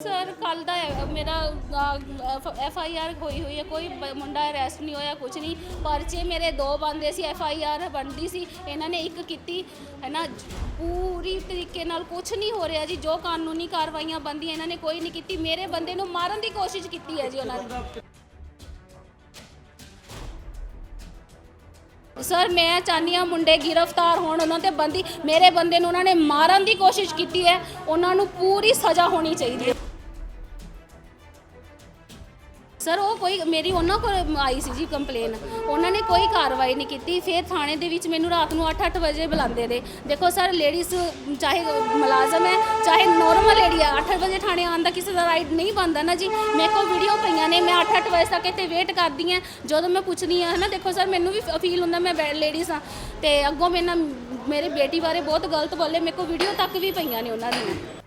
Sir ਕੱਲ ਦਾ ਹੈ, ਮੇਰਾ ਐਫ ਆਈ ਆਰ ਹੋਈ ਹੋਈ ਹੈ ਕੋਈ ਬ- ਮੁੰਡਾ ਅਰੈਸਟ ਨਹੀਂ ਹੋਇਆ ਕੁਝ ਨਹੀਂ। ਪਰਚੇ ਮੇਰੇ ਦੋ ਬੰਦੇ ਸੀ ਐਫ ਆਈ ਆਰ ਬਣਦੀ ਸੀ ਇਹਨਾਂ ਨੇ ਇੱਕ ਕੀਤੀ ਹੈ ਨਾ ਪੂਰੀ ਤਰੀਕੇ ਨਾਲ ਕੁਝ ਨਹੀਂ ਹੋ ਰਿਹਾ ਜੀ ਜੋ ਕਾਨੂੰਨੀ ਕਾਰਵਾਈਆਂ ਬੰਦੀਆਂ ਇਹਨਾਂ ਨੇ ਕੋਈ ਨਹੀਂ ਕੀਤੀ। ਮੇਰੇ ਬੰਦੇ ਨੂੰ ਮਾਰਨ ਦੀ ਕੋਸ਼ਿਸ਼ ਕੀਤੀ ਹੈ ਜੀ ਉਹਨਾਂ ਨੇ। ਸਰ ਮੈਂ ਚਾਹੁੰਦੀ ਹਾਂ ਮੁੰਡੇ ਗ੍ਰਿਫਤਾਰ ਹੋਣ ਉਹਨਾਂ ਤੇ ਬੰਦੀ ਮੇਰੇ ਬੰਦੇ ਨੂੰ ਉਹਨਾਂ ਨੇ ਮਾਰਨ ਦੀ ਕੋਸ਼ਿਸ਼ ਕੀਤੀ ਹੈ ਉਹਨਾਂ ਨੂੰ ਪੂਰੀ ਸਜ਼ਾ ਹੋਣੀ ਚਾਹੀਦੀ ਹੈ। ਸਰ, ਉਹ ਕੋਈ, ਮੇਰੀ ਉਹਨਾਂ ਕੋਲ ਆਈ ਸੀ ਜੀ ਕੰਪਲੇਨ ਉਹਨਾਂ ਨੇ ਕੋਈ ਕਾਰਵਾਈ ਨਹੀਂ ਕੀਤੀ। ਫਿਰ ਥਾਣੇ ਦੇ ਵਿੱਚ ਮੈਨੂੰ ਰਾਤ ਨੂੰ 8-8 ਵਜੇ ਬੁਲਾਉਂਦੇ ਨੇ ਦੇਖੋ ਸਰ ਲੇਡੀਜ਼ ਚਾਹੇ ਮੁਲਾਜ਼ਮ ਹੈ, ਚਾਹੇ ਨੋਰਮਲ ਲੇਡੀ ਹੈ 8 ਵਜੇ ਥਾਣੇ ਆਉਣ ਦਾ ਕਿਸੇ ਦਾ ਰਾਈਟ ਨਹੀਂ ਬਣਦਾ ਨਾ ਜੀ। ਮੇਰੇ ਕੋਲ ਵੀਡੀਓ ਪਈਆਂ ਨੇ, ਮੈਂ 8-8 ਵਜੇ ਤੱਕ ਇੱਥੇ ਵੇਟ ਕਰਦੀ ਹਾਂ। ਜਦੋਂ ਮੈਂ ਪੁੱਛਦੀ ਹਾਂ, ਹਨਾ, ਦੇਖੋ ਸਰ, ਮੈਨੂੰ ਵੀ ਫੀਲ ਹੁੰਦਾ ਮੈਂ ਲੇਡੀਜ਼ ਹਾਂ। ਤੇ ਅੱਗੋਂ ਮੇਰੇ ਨਾਲ, ਮੇਰੇ ਬੇਟੀ ਬਾਰੇ ਬਹੁਤ ਗਲਤ ਬੋਲੇ, ਮੇਰੇ ਕੋਲ ਵੀਡੀਓ ਤੱਕ ਵੀ ਪਈਆਂ ਨੇ ਉਹਨਾਂ ਦੀਆਂ।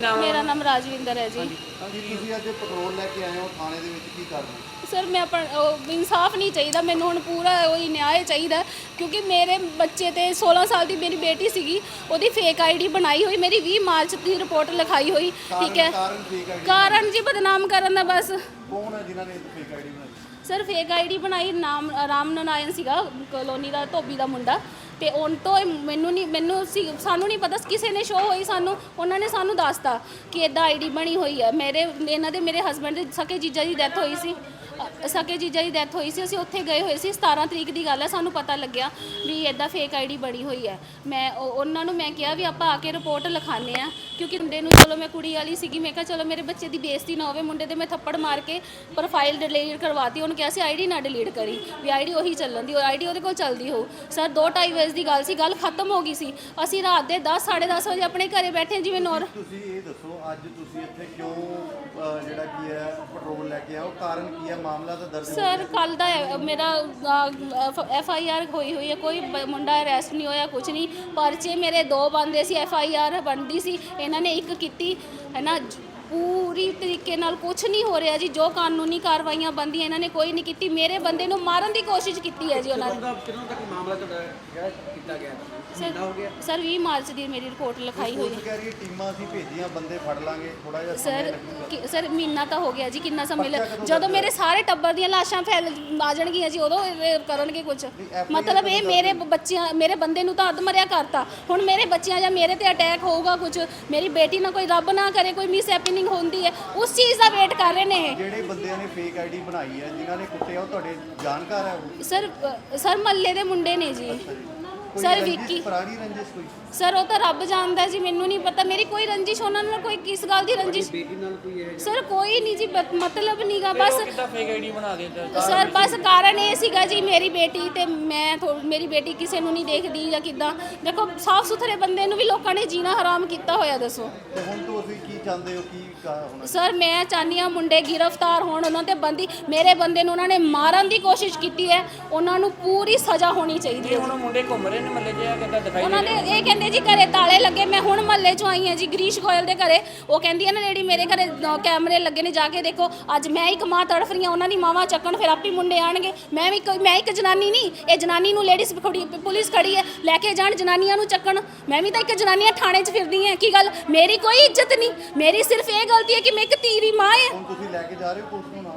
ਮੇਰਾ ਨਾਮ ਰਾਜਵਿੰਦਰ ਹੈ ਜੀ। ਤੁਸੀਂ ਅੱਜ ਪੈਟਰੋਲ ਲੈ ਕੇ ਆਏ ਹੋ ਥਾਣੇ ਦੇ ਵਿੱਚ ਕੀ ਕਰਨਾ? ਸਰ ਮੈਂ ਆਪਣ ਉਹ ਇਨਸਾਫ ਨਹੀਂ ਚਾਹੀਦਾ ਮੈਨੂੰ ਹੁਣ ਪੂਰਾ ਉਹੀ ਨਿਆਂ ਚਾਹੀਦਾ ਕਿਉਂਕਿ ਮੇਰੇ ਬੱਚੇ ਤੇ 16 ਸਾਲ ਦੀ ਮੇਰੀ ਬੇਟੀ ਸੀਗੀ ਉਹਦੀ ਫੇਕ ਆਈਡੀ ਬਣਾਈ ਹੋਈ ਮੇਰੀ 20 ਮਾਰਚ ਦੀ ਰਿਪੋਰਟ ਲਿਖਾਈ ਹੋਈ ਠੀਕ ਹੈ। ਕਾਰਨ ਜੀ ਬਦਨਾਮ ਕਰਨ ਦਾ ਬਸ। ਕੌਣ ਹੈ ਜਿਨ੍ਹਾਂ ਨੇ ਫੇਕ ਆਈਡੀ ਬਣਾਈ? ਸਰ ਫੇਕ ਆਈਡੀ ਬਣਾਈ, ਨਾਮ, ਰਾਮ ਨਾਰਾਇਣ ਸੀਗਾ, ਕਲੋਨੀ ਦਾ, ਧੋਬੀ ਦਾ ਮੁੰਡਾ। ਤੇ ਉਹਨਾਂ ਤੋਂ ਇਹ ਮੈਨੂੰ ਨਹੀਂ ਮੈਨੂੰ ਸੀ, ਸਾਨੂੰ ਨਹੀਂ ਪਤਾ ਕਿਸੇ ਨੇ ਸ਼ੋਅ ਹੋਈ ਸਾਨੂੰ, ਉਹਨਾਂ ਨੇ ਸਾਨੂੰ ਦੱਸਤਾ ਕਿ ਇਦਾਂ ਆਈਡੀ ਬਣੀ ਹੋਈ ਹੈ। ਮੇਰੇ, ਇਹਨਾਂ ਦੇ, ਮੇਰੇ ਹਸਬੰਡ ਦੇ ਸਕੇ ਜੀਜਾ ਦੀ ਡੈਥ ਹੋਈ ਸੀ। ਸਕੇ ਜੀਜਾ ਦੀ ਡੈਥ ਹੋਈ ਸੀ ਅਸੀਂ ਉੱਥੇ ਗਏ ਹੋਏ ਸੀ 17 ਤਰੀਕ ਦੀ ਗੱਲ ਹੈ ਸਾਨੂੰ ਪਤਾ ਲੱਗਿਆ ਵੀ ਇਦਾਂ ਫੇਕ ਆਈਡੀ ਬਣੀ ਹੋਈ ਹੈ। ਮੈਂ ਉਹ- ਉਹਨਾਂ ਨੂੰ ਮੈਂ ਕਿਹਾ ਵੀ ਆਪਾਂ ਆ ਕੇ ਰਿਪੋਰਟ ਲਿਖਾਣੇ ਆ ਕਿਉਂਕਿ ਮੁੰਡੇ ਨੂੰ ਚਲੋ ਮੈਂ ਕੁੜੀ ਵਾਲੀ ਸੀਗੀ ਮੈਂ ਕਿਹਾ ਚਲੋ ਮੇਰੇ ਬੱਚੇ ਦੀ ਬੇਇੱਜ਼ਤੀ ਨਾ ਹੋਵੇ ਮੁੰਡੇ ਦੇ ਮੈਂ ਥੱਪੜ ਮਾਰ ਕੇ ਪ੍ਰੋਫਾਈਲ ਡਿਲੀਟ ਕਰਵਾਤੀ ਉਹਨੂੰ ਕਿਹਾ ਸੀ ਆਈਡੀ ਨਾ ਡਿਲੀਟ ਕਰੀ ਵੀ ਆਈਡੀ ਉਹੀ ਚੱਲਣ ਦੀ ਉਹ ਆਈਡੀ ਉਹਦੇ ਕੋਲ ਚੱਲਦੀ ਹੋ ਸਰ ਦੋ ਢਾਈ ਵਜੇ ਦੀ ਗੱਲ ਸੀ ਗੱਲ ਖਤਮ ਹੋ ਗਈ ਸੀ ਅਸੀਂ ਰਾਤ ਦੇ 10 10:30 ਵਜੇ ਆਪਣੇ ਘਰੇ ਬੈਠੇ ਜਿਵੇਂ ਨੋਰ ਤੁਸੀਂ ਇਹ ਦੱਸੋ ਅੱਜ ਤੁਸੀਂ ਇੱਥੇ ਕਿਉਂ ਅਹ, ਜਿਹੜਾ ਕੀ ਹੈ ਪੈਟਰੋਲ ਲੈ ਕੇ ਆਏ ਕਾਰਨ ਕੀ ਹੈ? ਮਾਮਲਾ ਤਾਂ ਦਰਜ ਸਰ ਕੱਲ ਦਾ ਹੈ, ਮੇਰਾ ਐਫ ਆਈ ਆਰ ਹੋਈ ਹੋਈ ਹੈ ਕੋਈ ਬ- ਮੁੰਡਾ ਅਰੈਸਟ ਨਹੀਂ ਹੋਇਆ ਕੁਝ ਨਹੀਂ। ਪਰਚੇ ਮੇਰੇ ਦੋ ਬੰਦੇ ਸੀ ਐਫ ਆਈ ਆਰ ਬਣਦੀ ਸੀ ਇਹਨਾਂ ਨੇ ਇੱਕ ਕੀਤੀ ਹੈ ਨਾ ਪੂਰੀ ਤਰੀਕੇ ਨਾਲ ਕੁਝ ਨਹੀਂ ਹੋ ਰਿਹਾ ਜੀ ਜੋ ਕਾਨੂੰਨੀ ਕਾਰਵਾਈਆਂ ਬੰਦੀਆਂ ਇਹਨਾਂ ਨੇ ਕੋਈ ਨਹੀਂ ਕੀਤੀ ਮੇਰੇ ਬੰਦੇ ਨੂੰ ਮਾਰਨ ਦੀ ਕੋਸ਼ਿਸ਼ ਕੀਤੀ ਹੈ ਜੀ ਉਹਨਾਂ ਨੇ। ਦਾ ਕਿੰਨਾ ਤੱਕ ਮਾਮਲਾ ਤੁਹਾਡਾ ਜਿਹੜਾ ਕੀਤਾ ਗਿਆ? ਮਹੀਨਾ ਹੋ ਗਿਆ? ਸਰ 20 ਮਾਰਚ ਦੀ ਮੇਰੀ ਰਿਪੋਰਟ ਲਿਖਾਈ ਹੋਈ ਹੈ। ਕਹਿ ਰਹੀ ਹੈ ਟੀਮਾਂ ਅਸੀਂ ਭੇਜੀਆਂ ਬੰਦੇ ਫੜ ਲਾਂਗੇ ਥੋੜਾ ਜਿਹਾ ਸਰ ਸਮੇਂ ਲੱਗੂਗਾ। ਕਿ- ਸਰ ਮਹੀਨਾ ਤਾਂ ਹੋ ਗਿਆ ਜੀ ਕਿੰਨਾ ਸਮਾਂ ਕਦੋਂ ਜਦੋਂ ਮੇਰੇ ਸਾਰੇ ਟੱਬਰ ਦੀਆਂ ਲਾਸ਼ਾਂ ਫੈਲ ਆ ਜਾਣਗੀਆਂ ਜੀ ਉਦੋਂ ਇਹ ਕਰਨਗੇ ਕੁਝ ਮਤਲਬ ਇਹ ਮੇਰੇ ਬੱਚਿਆਂ ਮੇਰੇ ਬੰਦੇ ਨੂੰ ਤਾਂ ਅੱਧ ਮਰਿਆ ਕਰਤਾ। ਹੁਣ ਮੇਰੇ ਬੱਚਿਆਂ ਜਾਂ ਮੇਰੇ ਤੇ ਅਟੈਕ ਹੋਊਗਾ ਕੁਝ ਮੇਰੀ ਬੇਟੀ ਨਾਲ ਕੋਈ ਰੱਬ ਨਾ ਕਰੇ ਕੋਈ ਮਿਸ ਹੈਪਨਿੰਗ ਹੁੰਦੀ ਹੈ ਉਸ ਚੀਜ਼ ਦਾ ਵੇਟ ਕਰ ਰਹੇ ਨੇ ਇਹ। ਜਿਹੜੇ ਬੰਦਿਆਂ ਨੇ ਫੇਕ ਆਈਡੀ ਬਣਾਈ ਹੈ ਜਿਨ੍ਹਾਂ ਨੇ ਕੁੱਟਿਆ ਉਹ ਤੁਹਾਡੇ ਜਾਣਕਾਰ ਹੈ ਉਹ? ਸਰ ਅ, ਸਰ ਮੱਲੇ ਦੇ ਮੁੰਡੇ ਨੇ ਜੀ। ਸਰ ਵਿੱਕੀ ਪੁਰਾਣੀ ਰੰਜਿਸ਼ ਕੋਈ? ਸਰ ਉਹ ਤਾਂ ਰੱਬ ਜਾਣਦਾ ਜੀ ਮੈਨੂੰ ਨਹੀਂ ਪਤਾ। ਮੇਰੀ ਕੋਈ ਰੰਜਿਸ਼ ਉਹਨਾਂ ਨਾਲ ਕੋਈ ਕਿਸ ਗੱਲ ਦੀ ਰੰਜਿਸ਼? ਬੇਟੀ ਨਾਲ ਕੋਈ ਇਹ ਸਰ ਕੋਈ ਨਹੀਂ ਜੀ ਬ- ਮਤਲਬ ਨਹੀਂਗਾ ਬਸ ਕਿੱਦਾਂ ਫੇਕ ਆਈਡੀ ਬਣਾ ਦਿੰਦਾ ਸਰ ਬਸ ਕਾਰਨ ਇਹ ਸੀਗਾ ਜੀ ਮੇਰੀ ਬੇਟੀ ਤੇ ਮੈਂ ਥੋ- ਮੇਰੀ ਬੇਟੀ ਕਿਸੇ ਨੂੰ ਨਹੀਂ ਦੇਖਦੀ ਜਾਂ ਕਿਦਾਂ। ਦੇਖੋ ਸਾਫ਼ ਸੁਥਰੇ ਬੰਦੇ ਨੂੰ ਵੀ ਲੋਕਾਂ ਨੇ ਜੀਣਾ ਹਰਾਮ ਕੀਤਾ ਹੋਇਆ ਦੱਸੋ। ਤੇ ਹੁਣ ਤੁਸੀਂ ਕੀ ਚਾਹੁੰਦੇ ਹੋ ਕੀ ਕਾ ਹੋਣਾ? ਸਰ ਮੈਂ ਚਾਹੁੰਦੀ ਹਾਂ ਮੁੰਡੇ ਗ੍ਰਿਫਤਾਰ ਹੋਣ ਉਹਨਾਂ ਤੇ ਬੰਦੀ ਮੇਰੇ ਬੰਦੇ ਨੂੰ ਉਹਨਾਂ ਨੇ ਮਾਰਨ ਦੀ ਕੋਸ਼ਿਸ਼ ਕੀਤੀ ਹੈ। ਉਹਨਾਂ ਨੂੰ ਪੂਰੀ ਸਜ਼ਾ ਹੋਣੀ ਚਾਹੀਦੀ ਹੈ ਹੁਣ ਮੁੰਡੇ ਘੁੰਮ ਰਹੇ ਨੇ ਮੱਲੇ 'ਚ ਆ ਕਿੱਦਾਂ ਦਿਖਾਈ ਉਹਨਾਂ ਨੇ ਇਹ ਕਹਿੰਦੇ ਜੀ ਘਰੇ ਤਾਲੇ ਲੱਗੇ ਮੈਂ ਹੁਣ ਮਹੱਲੇ ਚੋਂ ਆਈ ਹਾਂ ਜੀ ਗਰੀਸ਼ ਗੋਇਲ ਦੇ ਘਰੇ। ਉਹ ਕਹਿੰਦੀ ਹੈ ਨਾ ਜਿਹੜੀ ਮੇਰੇ ਘਰੇ ਅ, ਕੈਮਰੇ ਲੱਗੇ ਨੇ ਜਾ ਕੇ ਦੇਖੋ। ਅੱਜ ਮੈਂ ਇੱਕ ਮਾਂ ਤੜਫ ਰਹੀ ਹਾਂ ਉਹਨਾਂ ਦੀ ਮਾਵਾਂ ਚੱਕਣ ਫਿਰ ਆਪੇ ਮੁੰਡੇ ਆਣਗੇ। ਮੈਂ ਵੀ ਕੋਈ ਮੈਂ ਇੱਕ ਜਨਾਨੀ ਨਹੀਂ ਇਹ ਜਨਾਨੀ ਨੂੰ ਲੇਡੀਜ਼ ਖੜੀ ਪੁਲਿਸ ਖੜੀ ਹੈ ਲੈ ਕੇ ਜਾਣ ਜਨਾਨੀਆਂ ਨੂੰ ਚੱਕਣ। ਮੈਂ ਵੀ ਤਾਂ ਇੱਕ ਜਨਾਨੀ ਹਾਂ ਥਾਣੇ 'ਚ ਫਿਰਦੀ ਹਾਂ ਕੀ ਗੱਲ? ਮੇਰੀ ਕੋਈ ਇੱਜ਼ਤ ਨਹੀਂ। ਮੇਰੀ ਸਿਰਫ ਇਹ ਗਲਤੀ ਹੈ ਕਿ ਮੈਂ ਇੱਕ ਧੀਰੀ ਮਾਂ ਹਾਂ। ਹੁਣ ਤੁਸੀਂ ਲੈ ਕੇ ਜਾ ਰਹੇ ਹੋ ਪੁਲਿਸ ਨੂੰ?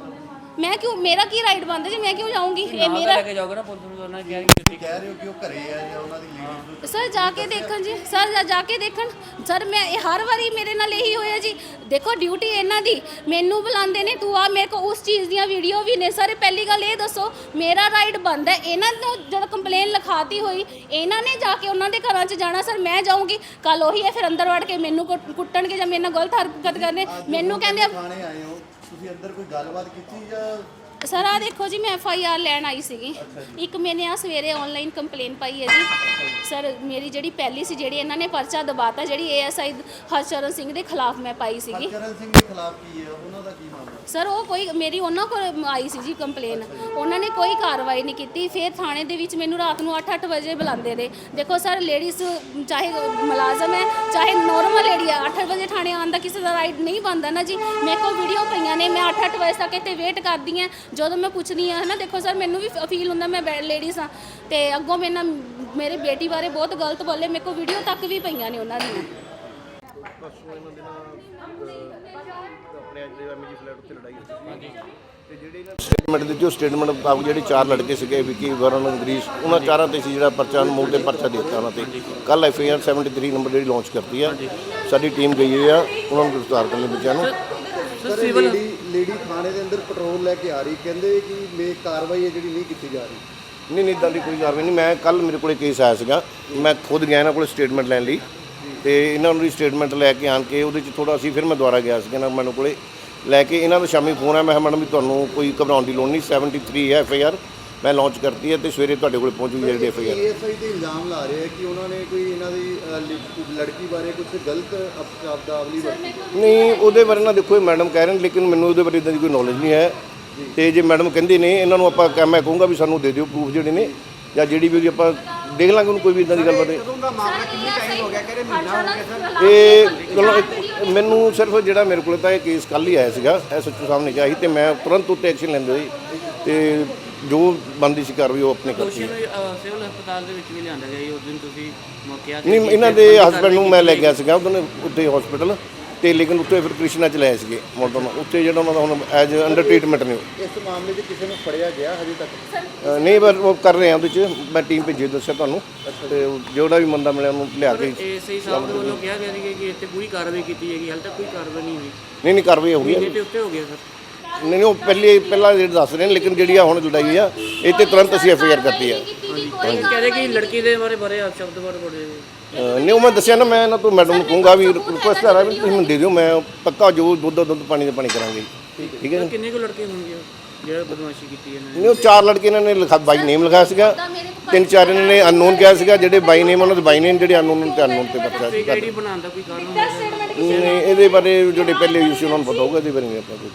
ਮੈਂ ਕਿਉਂ ਮੇਰਾ ਕੀ ਰਾਈਟ ਬਣਦਾ ਜੀ ਮੈਂ ਕਿਉਂ ਜਾਊਂਗੀ? ਇਹ ਮੇਰਾ ਲੈ ਕੇ ਜਾਓਗੇ ਨਾ ਪੁਲਿਸ ਨੂੰ ਉਹਨਾਂ ਨੇ ਕਿਹਾ ਕਿ ਤੁਸੀਂ ਕਹਿ ਰਹੇ ਹੋ ਕਿ ਉਹ ਘਰੇ ਹੈ ਜਾਂ ਉਹਨਾਂ ਦੀ ਲੇਡੀਜ਼ ਸਰ ਜਾ ਕੇ ਦੇਖਣ ਜੀ। ਸਰ ਜਾ- ਜਾ ਕੇ ਦੇਖਣ। ਸਰ ਮੈਂ ਇਹ ਹਰ ਵਾਰੀ ਮੇਰੇ ਨਾਲ ਇਹੀ ਹੋਇਆ ਜੀ। ਦੇਖੋ ਡਿਊਟੀ ਇਹਨਾਂ ਦੀ। ਮੈਨੂੰ ਬੁਲਾਉਂਦੇ ਨੇ ਤੂੰ ਆ ਮੇਰੇ ਕੋ ਉਸ ਚੀਜ਼ ਦੀਆਂ ਵੀਡੀਓ ਵੀ ਨੇ। ਸਰ ਪਹਿਲੀ ਗੱਲ ਇਹ ਦੱਸੋ ਮੇਰਾ ਰਾਈਟ ਬਣਦਾ ਹੈ। ਇਹਨਾਂ ਨੂੰ ਜਦੋਂ ਕੰਪਲੇਨ ਲਿਖਾਤੀ ਹੋਈ ਇਹਨਾਂ ਨੇ ਜਾ ਕੇ ਉਹਨਾਂ ਦੇ ਘਰਾਂ 'ਚ ਜਾਣਾ। ਸਰ ਮੈਂ ਜਾਊਂਗੀ। ਕੱਲ ਉਹੀ ਹੈ ਫਿਰ ਅੰਦਰ ਵੜ ਕੇ ਮੈਨੂੰ ਕੁੱਟ- ਕੁੱਟਣਗੇ ਜਾਂ ਮੇਰੇ ਨਾਲ ਗਲਤ ਹਰਕਤ ਕਰਨੇ। ਮੈਨੂੰ ਕਹਿੰਦੇ ਆ, ਥਾਣੇ ਆਏ ਹੋ। ਤੁਸੀਂ ਅੰਦਰ ਕੋਈ ਗੱਲਬਾਤ ਕੀਤੀ ਜਾਂ ਸਰ ਆ ਦੇਖੋ ਜੀ ਮੈਂ ਐਫ ਆਈ ਆਰ ਲੈਣ ਆਈ ਸੀਗੀ। ਇੱਕ ਮੈਨੇ ਆ ਸਵੇਰੇ ਆਨਲਾਈਨ ਕੰਪਲੇਨ ਪਾਈ ਹੈ ਜੀ। ਸਰ ਮੇਰੀ ਜਿਹੜੀ ਪਹਿਲੀ ਸੀ ਜਿਹੜੀ ਇਹਨਾਂ ਨੇ ਪਰਚਾ ਦਬਾਤਾ ਜਿਹੜੀ ਏਐਸਆਈ ਹਰਚਰਨ ਸਿੰਘ ਦੇ ਖਿਲਾਫ ਮੈਂ ਪਾਈ ਸੀਗੀ। ਹਰਚਰਨ ਸਿੰਘ ਦੇ ਖਿਲਾਫ ਕੀ ਹੈ? ਉਹਨਾਂ ਸਰ, ਉਹ ਕੋਈ, ਮੇਰੀ ਉਹਨਾਂ ਕੋਲ ਆਈ ਸੀ ਜੀ ਕੰਪਲੇਨ ਉਹਨਾਂ ਨੇ ਕੋਈ ਕਾਰਵਾਈ ਨਹੀਂ ਕੀਤੀ। ਫਿਰ ਥਾਣੇ ਦੇ ਵਿੱਚ ਮੈਨੂੰ ਰਾਤ ਨੂੰ 8-8 ਵਜੇ ਬੁਲਾਉਂਦੇ ਨੇ ਦੇਖੋ ਸਰ ਲੇਡੀਜ਼ ਚਾਹੇ ਮੁਲਾਜ਼ਮ ਹੈ, ਚਾਹੇ ਨੋਰਮਲ ਲੇਡੀ ਹੈ 8 ਵਜੇ ਥਾਣੇ ਆਉਣ ਦਾ ਕਿਸੇ ਦਾ ਰਾਈਟ ਨਹੀਂ ਬਣਦਾ ਨਾ ਜੀ। ਮੇਰੇ ਕੋਲ ਵੀਡੀਓ ਪਈਆਂ ਨੇ, ਮੈਂ 8-8 ਵਜੇ ਤੱਕ ਇੱਥੇ ਵੇਟ ਕਰਦੀ ਹਾਂ। ਜਦੋਂ ਮੈਂ ਪੁੱਛਦੀ ਹਾਂ, ਹਨਾ, ਦੇਖੋ ਸਰ, ਮੈਨੂੰ ਵੀ ਫੀਲ ਹੁੰਦਾ ਮੈਂ ਲੇਡੀਜ਼ ਹਾਂ। ਤੇ ਅੱਗੋਂ ਮੇਰੇ ਨਾਲ, ਮੇਰੇ ਬੇਟੀ ਬਾਰੇ ਬਹੁਤ ਗਲਤ ਬੋਲੇ, ਮੇਰੇ ਕੋਲ ਵੀਡੀਓ ਤੱਕ ਵੀ ਪਈਆਂ ਨੇ ਉਹਨਾਂ ਦੀਆਂ। ਦੇ ਨਾਲ ਅਹ, ਆਪਣੇ ਅੱਜ ਦੇ ਐਮਜੀ ਫਲੈਟ ਉੱਤੇ ਲੜਾਈ ਹੋਈ। ਸੀ ਤੇ ਜਿਹੜੇ ਇਹਨਾਂ ਸਟੇਟਮੈਂਟ ਦਿੱਤੀ ਉਹ ਸਟੇਟਮੈਂਟ ਮੁਤਾਬਕ ਜਿਹੜੇ ਚਾਰ ਲੜਕੇ ਸੀਗੇ ਵਿੱਕੀ ਵਰਨ ਗਰੀਸ਼ ਉਹਨਾਂ ਚਾਰਾਂ ਤੇ ਸੀ ਜਿਹੜਾ ਪਰਚਾ ਮੂਲ ਤੇ ਪਰਚਾ ਦੇ ਦਿੱਤਾ ਉਹਨਾਂ ਤੇ। ਕੱਲ ਐਫ ਆਈ ਆਰ 73 ਨੰਬਰ ਜਿਹੜੀ ਲਾਂਚ ਕਰਤੀ ਆ। ਸਾਡੀ ਟੀਮ ਗਈ ਹੋਈ ਆ ਉਹਨਾਂ ਨੂੰ ਗ੍ਰਿਫਤਾਰ ਕਰਨ ਲਈ ਬੱਚਿਆਂ ਨੂੰ। ਸਰ ਲੇਡੀ ਲੇਡੀ ਥਾਣੇ ਦੇ ਅੰਦਰ ਪੈਟਰੋਲ ਲੈ ਕੇ ਆ ਰਹੀ ਕਹਿੰਦੇ ਕਿ ਮੇ ਕਾਰਵਾਈ ਹੈ ਜਿਹੜੀ ਨਹੀਂ ਕੀਤੀ ਜਾ ਰਹੀ। ਨਹੀਂ ਨਹੀਂ ਇਦਾਂ ਦੀ ਕੋਈ ਕਾਰਵਾਈ ਨਹੀਂ। ਮੈਂ ਕੱਲ ਮੇਰੇ ਕੋਲੇ ਕੇਸ ਆਇਆ ਸੀਗਾ। ਮੈਂ ਖੁਦ ਗਿਆ ਇਹਨਾਂ ਕੋਲੇ ਸਟੇਟਮੈਂਟ ਲੈਣ ਲਈ। ਤੇ ਇਹਨਾਂ ਨੂੰ ਸਟੇਟਮੈਂਟ ਲੈ ਕੇ ਆਣ ਕੇ ਉਹਦੇ ਚ ਥੋੜਾ ਸੀ ਫਿਰ ਮੈਂ ਦੁਬਾਰਾ ਗਿਆ ਸੀਗਾ ਇਹਨਾਂ ਮੈਨੂੰ ਕੋਲੇ ਲੈ ਕੇ ਇਹਨਾਂ ਦਾ ਸ਼ਾਮੀ ਫੋਨ ਆਇਆ ਮੈਂ ਕਿਹਾ ਮੈਡਮ ਵੀ ਤੁਹਾਨੂੰ ਕੋਈ ਘਬਰਾਉਣ ਦੀ ਲੋੜ ਨਹੀਂ 73 ਹੈ ਐਫ ਆਈ ਆਰ ਮੈਂ ਲਾਂਚ ਕਰਤੀ ਹੈ ਤੇ ਸਵੇਰੇ ਤੁਹਾਡੇ ਕੋਲੇ ਪਹੁੰਚੂਗੀ ਜਿਹੜੀ ਐਫ ਆਈ ਆਰ ਏਐਸਆਈ ਤੇ ਇਲਜ਼ਾਮ ਲਾ ਰਹੇ ਆ ਕਿ ਉਹਨਾਂ ਨੇ ਕੋਈ ਇਹਨਾਂ ਦੀ ਅ, ਲ- ਲੜਕੀ ਬਾਰੇ ਕੁਝ ਗਲਤ ਅਪ- ਸ਼ਬਦਾਵਲੀ ਵਰਤੀ। ਨਹੀਂ ਉਹਦੇ ਬਾਰੇ ਨਾ ਦੇਖੋ ਇਹ ਮੈਡਮ ਕਹਿ ਰਹੇ ਨੇ ਲੇਕਿਨ ਮੈਨੂੰ ਉਹਦੇ ਬਾਰੇ ਇਦਾਂ ਦੀ ਕੋਈ ਨੌਲੇਜ ਨਹੀਂ ਹੈ। ਤੇ ਜੇ ਮੈਡਮ ਕਹਿੰਦੇ ਨੇ ਇਹਨਾਂ ਨੂੰ ਆਪਾਂ ਕਹਿ- ਮੈਂ ਕਹੂੰਗਾ ਵੀ ਸਾਨੂੰ ਦੇ ਦਿਓ ਪ੍ਰੂਫ ਜਿਹੜੇ ਨੇ ਜਾਂ ਜਿਹੜੀ ਵੀ ਉਹਦੀ ਆਪਾਂ ਦੇਖ ਲਾਂਗੇ ਉਹਨੂੰ ਕੋਈ ਵੀ ਇਦਾਂ ਦੀ ਗੱਲ ਬਾਰੇ ਦਾ ਮਾਮਲਾ ਕਿੰਨੇ ਟਾਈਮ ਹੋ ਗਿਆ? ਕਹਿੰਦੇ ਮਹੀਨਾ ਹੋ ਗਿਆ ਸਰ। ਇਹ ਚਲੋ ਇੱਕ- ਮੈਨੂੰ ਸਿਰਫ ਜਿਹੜਾ ਮੇਰੇ ਕੋਲ ਤਾਂ ਇਹ ਕੇਸ ਕੱਲ ਹੀ ਆਇਆ ਸੀਗਾ ਐਸਐਚਓ ਸਾਹਿਬ ਨੇ ਕਿਹਾ ਸੀ ਤੇ ਮੈਂ ਤੁਰੰਤ ਉੱਤੇ ਐਕਸ਼ਨ ਲੈਂਦੇ ਹੋਏ ਤੇ ਜੋ ਬੰਦੀ ਸੀ ਕਾਰਵਾਈ ਉਹ ਆਪਣੇ ਕਰਤੀ। ਦੋਸ਼ੀ ਨੂੰ ਅਹ, ਸਿਵਲ ਹਸਪਤਾਲ ਦੇ ਵਿੱਚ ਵੀ ਲਿਆਂਦਾ ਗਿਆ ਜੀ ਉਸ ਦਿਨ ਤੁਸੀਂ ਮੌਕਿਆ ਨਹੀਂ ਇਹਨਾਂ ਦੇ ਹਸਬੰਡ ਨੂੰ ਮੈਂ ਲੈ ਗਿਆ ਸੀਗਾ ਉਹਨਾਂ ਉੱਥੇ ਹਸਪੀਟਲ ਤੇ ਲੇਕਿਨ ਉੱਥੇ ਫਿਰ ਕ੍ਰਿਸ਼ਨਾ ਚ ਲਏ ਸੀਗੇ ਮੋਟਨ ਉੱਥੇ ਜਿਹੜਾ ਉਹਨਾਂ ਦਾ ਹੁਣ ਐਜ ਅੰਡਰ ਟ੍ਰੀਟਮੈਂਟ ਨੇ ਉਹ। ਇਸ ਮਾਮਲੇ 'ਚ ਕਿਸੇ ਨੂੰ ਫੜਿਆ ਗਿਆ ਹਜੇ ਤੱਕ? ਨਹੀਂ ਪਰ ਉਹ ਕਰ ਰਹੇ ਆ ਉਹਦੇ ਚ। ਮੈਂ ਟੀਮ ਭੇਜੀ ਦੱਸਿਆ ਤੁਹਾਨੂੰ। ਤੇ ਉਹ ਜਿਹੜਾ ਵੀ ਬੰਦਾ ਮਿਲਿਆ ਉਹਨੂੰ ਲਿਆ ਕੇ ਐਸਆਈ ਸਾਹਿਬ ਦੇ ਵੱਲੋਂ ਕਿਹਾ ਗਿਆ ਸੀ ਕਿ ਇੱਥੇ ਪੂਰੀ ਕਾਰਵਾਈ ਕੀਤੀ ਜਾਏਗੀ। ਹਾਲੇ ਤੱਕ ਕੋਈ ਕਾਰਵਾਈ ਨਹੀਂ ਹੋਈ। ਨਹੀਂ ਨਹੀਂ ਕਾਰਵਾਈ ਹੋ ਗਈ। ਹੈ। ਮਹੀਨੇ ਤੇ ਉੱਤੇ ਹੋ ਗਿਆ ਸਰ। ਨਹੀਂ ਨਹੀਂ ਉਹ ਪਹਿਲੇ ਪਹਿਲਾਂ ਜਿਹੜੇ ਦੱਸ ਰਹੇ ਨੇ ਲੇਕਿਨ ਜਿਹੜੀ ਆ ਹੁਣ ਲੜਾਈ ਆ ਇਹ ਤੇ ਤੁਰੰਤ ਅਸੀਂ ਐਫ ਆਈ ਆਰ ਕਰਤੀ ਆ। ਕਹਿ ਰਹੇ ਕਿ ਲੜਕੀ ਦੇ ਬਾਰੇ ਬਾਰੇ ਸ਼ਬਦ ਬਾਰੇ ਬੜੇ ਅ, ਨਹੀਂ ਉਹ ਮੈਂ ਦੱਸਿਆ ਨਾ ਮੈਂ ਇਹਨਾਂ ਤੋਂ ਮੈਡਮ ਨੂੰ ਕਹੂੰਗਾ ਵੀ ਰਿਕੁਐਸਟ ਆ ਰਿਹਾ ਵੀ ਤੁਸੀਂ ਮੈਨੂੰ ਦੇ ਦਿਓ ਮੈਂ ਪੱਕਾ ਜੋ ਦੁੱਧ ਦੁੱਧ ਪਾਣੀ ਦਾ ਪਾਣੀ ਕਰਾਂਗੇ। ਠੀਕ ਹੈ। ਜੀ? ਕਿੰਨੇ ਕੁ ਲੜਕੇ ਹੋਣਗੇ? ਜਿਹੜਾ ਬਦਮਾਸ਼ੀ ਕੀਤੀ ਇਹਨਾਂ ਨੇ? ਨਹੀਂ ਉਹ ਚਾਰ ਲੜਕੇ ਇਹਨਾਂ ਨੇ ਲਿਖਾ ਬਾਈ ਨੇਮ ਲਿਖਾਇਆ ਸੀਗਾ। ਤਿੰਨ ਚਾਰ ਇਹਨਾਂ ਨੇ ਅਨਨੋਨ ਕਿਹਾ ਸੀਗਾ ਜਿਹੜੇ ਬਾਈ ਨੇਮ ਉਹਨਾਂ ਦੇ ਬਾਈ ਨੇਮ ਜਿਹੜੇ ਅਨਨੋਨ ਤੇ ਅਨਨੋਨ ਤੇ ਪਰਚਾ ਫੇਕ ਆਈਡੀ ਬਣਾਉਣ ਦਾ ਕੋਈ ਕਾਰਨ ਹੋਵੇ ਨਹੀਂ ਇਹਦੇ ਬਾਰੇ ਜਿਹੜੇ ਪਹਿਲੇ ਯੂਸੀ ਉਹਨਾਂ ਨੂੰ ਪਤਾ ਹੋਊਗਾ ਇਹਦੇ ਬਾਰੇ ਨਹੀਂ ਆਪਾਂ ਕੋਈ